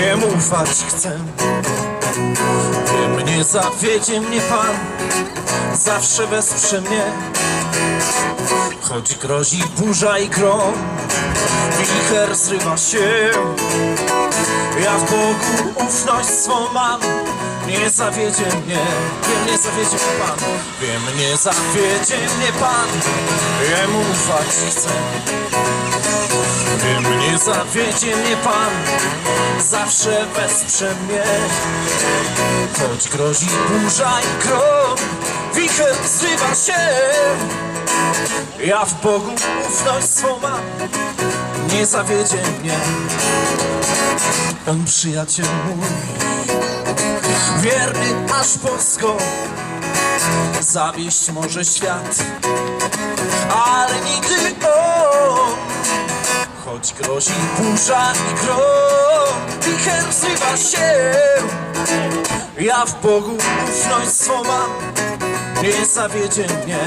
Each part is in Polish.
Jemu ufać chcę. Wiem, nie zawiedzie mnie Pan. Zawsze wesprze mnie. Choć grozi burza i grom Wicher zrywa się. Ja w Bogu ufność swą mam. Nie zawiedzie mnie. Wiem, nie zawiedzie mnie Pan. Wiem, nie zawiedzie mnie Pan. Jemu ufać chcę. Wiem, nie zawiedzie mnie Pan Zawsze wesprze mnie. Choć grozi burza i grom Wicher zrywa się. Ja w Bogu ufność swą mam Nie zawiedzie mnie. On przyjaciel mój Wierny aż po zgon Zawieść może świat Ale nigdy on. Choć grozi burza i grom Wicher zrywa się. Ja w Bogu ufność swą mam Nie zawiedzie mnie.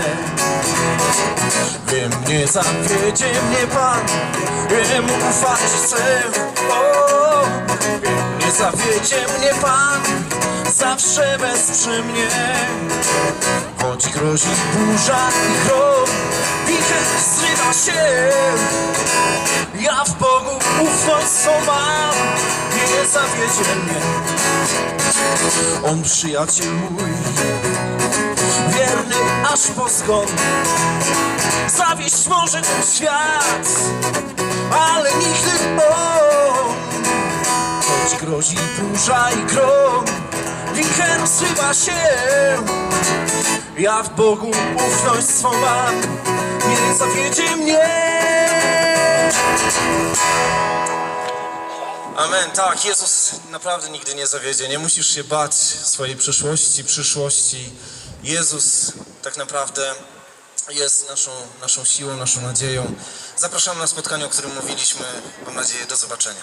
Wiem, nie zawiedzie mnie Pan. Jemu ufać chcę. O, Wiem, nie zawiedzie mnie Pan. Zawsze wesprze mnie. Choć grozi burza i grom Wicher zrywa się. Ja w Bogu ufność swą mnie. On przyjaciel mój Wierny aż po zgon Zawieść może ten świat Ale nigdy on Choć grozi burza i grom Wicher zrywa się. Ja w Bogu ufność swą mam Nie zawiedzie mnie Amen, tak, Jezus naprawdę nigdy nie zawiedzie. Nie musisz się bać swojej przeszłości, przyszłości. Jezus tak naprawdę jest naszą, naszą siłą, naszą nadzieją. Zapraszamy na spotkanie, o którym mówiliśmy. Mam nadzieję, do zobaczenia.